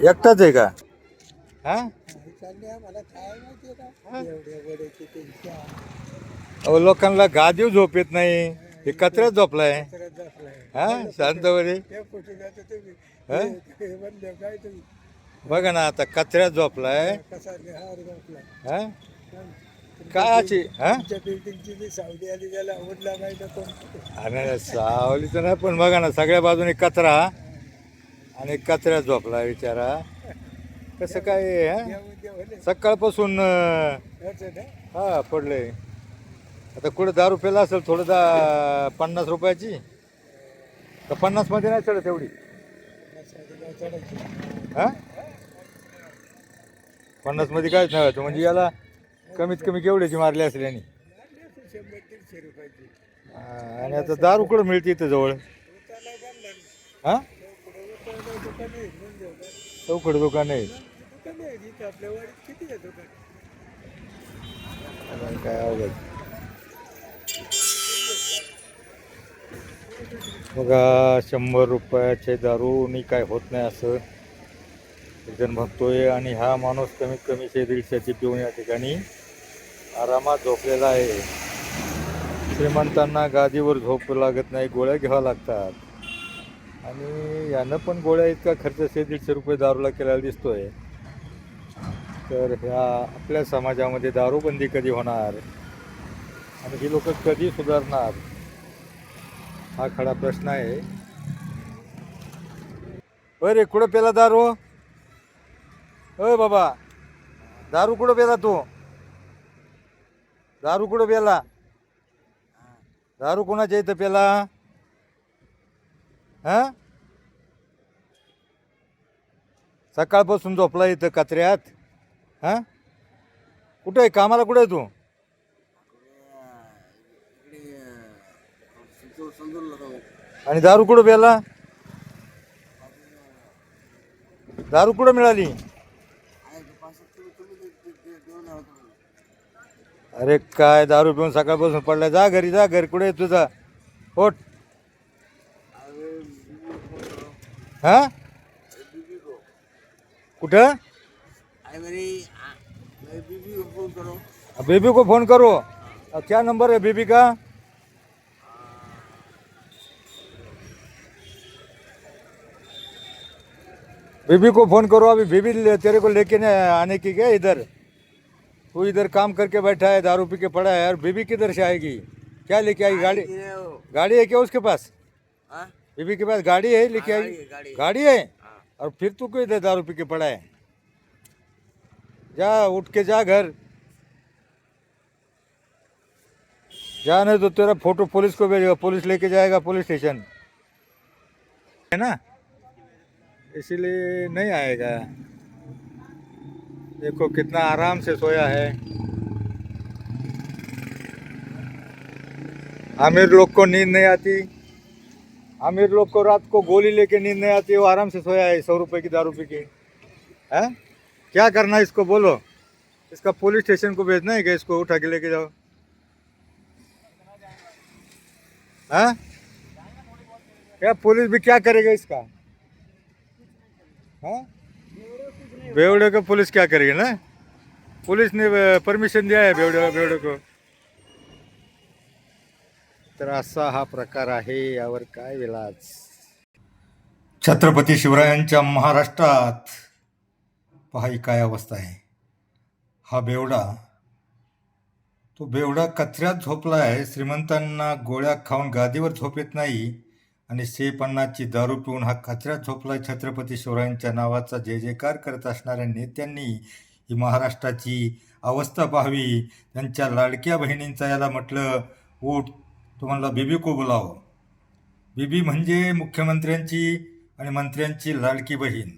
एकटाच आहे का? हा? अहो लोकांना गादीव झोप येत नाही. हे कचऱ्यात झोपलाय. हा? शांतवरी ते बघा ना आता कचऱ्यात झोपलाय. हा? काय अशी हा? तुमच्या सावली आली त्याला तर आणि नाही पण बघा ना सगळ्या बाजूने कचरा आणि कचऱ्यात झोपला बिचारा कसं काय हा? सकाळपासून अं, हा पडले. आता कुठं दहा रुपयाला असेल थोडं दहा पन्नास रुपयाची? तर पन्नासमध्ये नाही चढत एवढी. हा? पन्नासमध्ये काहीच नाही व्हायचं. म्हणजे याला कमीत कमी केवढ्याची मारली असेल यांनी? हा, आणि आता दारू कुठं मिळते इथं जवळ? हा? चौकड दुकान आहे. काय अवघड. बघा शंभर रुपयाचे दारूनी काय होत नाही असं. एकजण बघतोय आणि हा माणूस कमीत कमी शे दीडशेची पिऊन या ठिकाणी आरामात झोपलेला आहे. श्रीमंतांना गादीवर झोप लागत नाही गोळ्या घ्याव्या लागतात. आणि यानं पण गोळ्या इतका खर्च शे दीडशे रुपये दारूला केलेला दिसतोय. तर ह्या आपल्या समाजामध्ये दारूबंदी कधी होणार? आणि ही लोक कधी सुधारणार? हा खडा प्रश्न आहे. अरे कुठं पेला दारू? अय बाबा दारू कुठं पेला तू? दारू कुठं पेला? दारू कोणाच्या इथं पेला? हां? सकाळपासून झोपला इथं कचऱ्यात. हां? कुठं आहे? कामाला कुठं आहे तू? आणि दारू कुठं प्याला? दारू कुठं मिळाली? अरे काय दारू पिऊन सकाळपासून पडला जा घरी जा घरी. कुठे आहे तुझा? होट हा? कुठं? बेबी को फ़ोन करो। क्या नंबर है बेबी का? बेबी को फ़ोन करो। अभी बीबी ले- तेरे को लेके आने की क्या इधर? तू इधर काम करके बैठा है दारू पी के पड़ा है और बीबी किधर से आएगी? क्या लेके आएगी गाड़ी? गाड़ी है क्या उसके पास? बीबी के पास गाड़ी है लेके आएगी गाड़ी गाड़ी है। और फिर तू क्यों इधर दारू पी के पड़ा है? जा उठ के जा घर। जा नहीं तो तेरा फ़ोटो पुलिस को भेजेगा पुलिस लेके जाएगा पुलिस स्टेशन। है ना? इसीलिए नहीं आएगा। देखो कितना आराम से सोया है। अमीर लोग को नींद नहीं आती। अमीर लोग को रात को गोली लेके नींद नहीं आती, वो आराम से सोया है सौ रुपए की दारू पी के। है? क्या करना है इसको बोलो। इसका पुलिस स्टेशन को भेजना है क्या? इसको उठा के लेके जाओ। है? क्या पुलिस भी क्या करेगा इसका? हाँ? बेवड़े को पुलिस क्या करेगी ना? पुलिस ने परमिशन दिया है बेवड़े बेवड़े को। तर असा हा प्रकार आहे यावर काय विलाज? छत्रपती शिवरायांच्या महाराष्ट्रात पहा काय अवस्था आहे. हा बेवडा तो बेवडा कचऱ्यात झोपला आहे श्रीमंतांना गोळ्या खाऊन गादीवर झोप येत नाही आणि सेपन्नाची दारू पिऊन हा कचऱ्यात झोपलाय. छत्रपती शिवरायांच्या नावाचा जय जयकार करत असणाऱ्या नेत्यांनी ही महाराष्ट्राची अवस्था पाहावी. त्यांच्या लाडक्या बहिणींचा याला म्हटलं तुम्हाला बीबी को बोलावं. बीबी म्हणजे मुख्यमंत्र्यांची आणि मंत्र्यांची लाडकी बहीण.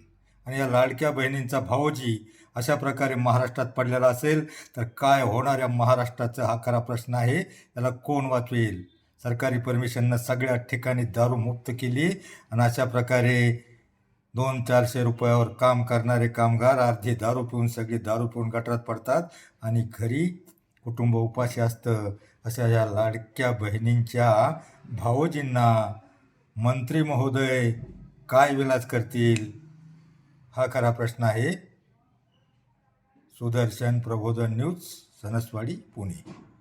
आणि या लाडक्या बहिणींचा भाऊजी अशा प्रकारे महाराष्ट्रात पडलेला असेल तर काय होणार या महाराष्ट्राचा हा खरा प्रश्न आहे याला कोण वाचवेल सरकारी परमिशननं सगळ्या ठिकाणी दारू मुक्त केली आणि अशा प्रकारे दोन चारशे रुपयावर काम करणारे कामगार अर्धे दारू पिऊन सगळे दारू पिऊन गटारात पडतात आणि घरी कुटुंब उपाशी असतं. अशा या लाडक्या बहिणींच्या भाऊजींना मंत्री महोदय काय विलास करतील? हा खरा प्रश्न आहे. सुदर्शन प्रबोधन न्यूज सनसवाडी पुणे.